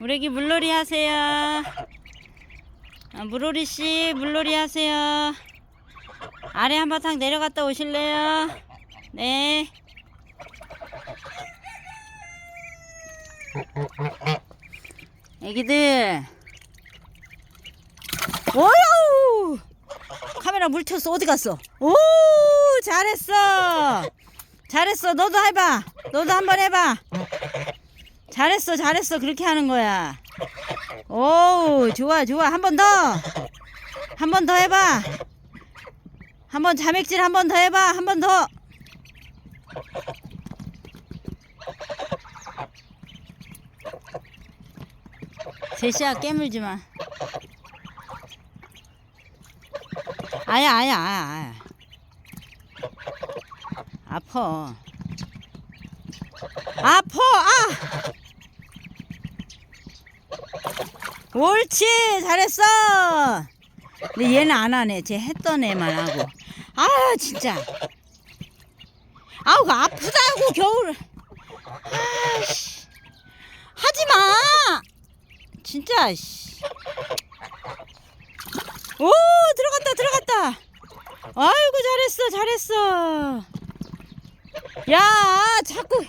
우리 애기 물놀이 하세요. 아, 물놀이 씨 물놀이 하세요. 아래 한바탕 내려갔다 오실래요? 네. 애기들. 오유! 카메라 물 튀었어. 어디 갔어? 오, 잘했어. 잘했어. 너도 해봐. 너도 한번 해봐. 잘했어, 잘했어. 그렇게 하는 거야. 오, 좋아, 좋아. 한 번 더. 한 번 더 해봐. 한 번 자맥질 한 번 더 해봐. 한 번 더. 제시야 깨물지 마. 아야, 아야, 아야, 아야. 아파. 아파, 아! 옳지, 잘했어! 근데 얘는 안 하네. 쟤 했던 애만 하고. 아, 진짜. 아우, 아프다고, 겨울. 아씨. 하지 마! 진짜, 씨. 오, 들어갔다, 들어갔다. 아이고, 잘했어, 잘했어. 야, 자꾸.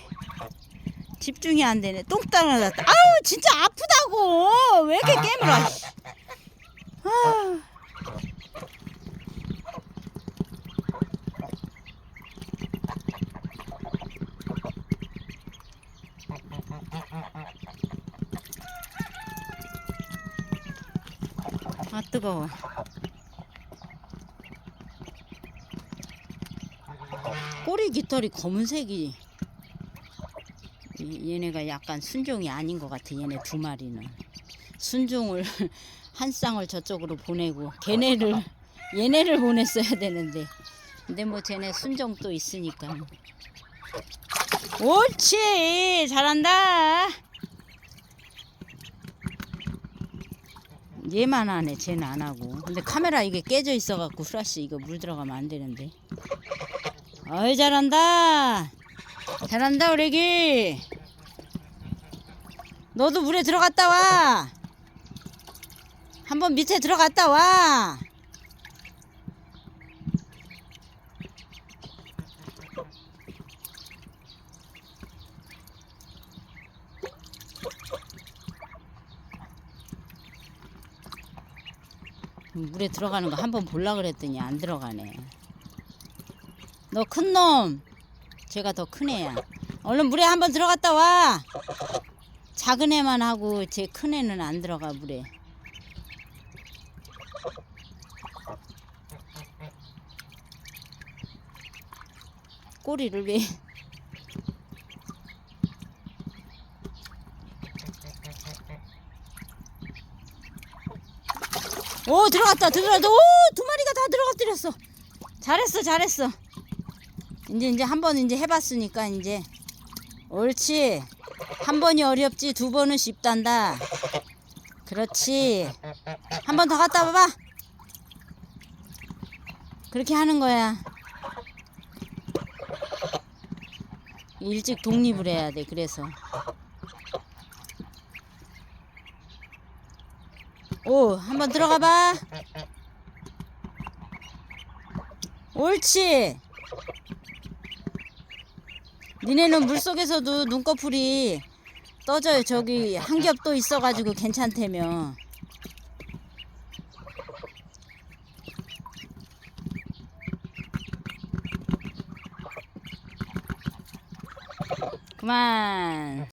집중이 안 되네. 똥 따라놨다. 아우, 진짜 아프다고. 왜 이렇게 깨물어. 씨. 아. 아 뜨거워. 꼬리 깃털이 검은색이 이- 얘네가 약간 순종이 아닌 것 같아 얘네 두 마리는. 순종을 한 쌍을 저쪽으로 보내고 걔네를 얘네를 보냈어야 되는데. 근데 뭐 쟤네 순종 또 있으니까. 옳지! 잘한다! 얘만 하네 쟤는 안 하고. 근데 카메라 이게 깨져 있어 갖고 후라시 이거 물 들어가면 안 되는데. 어이 잘한다! 잘한다 우리 애기 너도 물에 들어갔다 와. 한번 밑에 들어갔다 와. 물에 들어가는 거 한번 볼라 그랬더니 안 들어가네. 너 큰 놈. 제가 더 큰 애야. 얼른 물에 한번 들어갔다 와 작은 애만 하고 제 큰 애는 안 들어가 물에. 꼬리를 왜? 오 들어갔다 들어갔다. 오두 마리가 다 들어갔더랬어 잘했어 잘했어. 이제 이제 한번 이제 해봤으니까 이제 옳지. 한 번이 어렵지 두 번은 쉽단다. 그렇지. 한 번 더 갔다 봐봐. 그렇게 하는 거야. 일찍 독립을 해야 돼 그래서. 오 한 번 들어가 봐. 옳지 니네는 물 속에서도 눈꺼풀이 떠져요. 저기 한 겹 또 있어가지고 괜찮다며. 그만.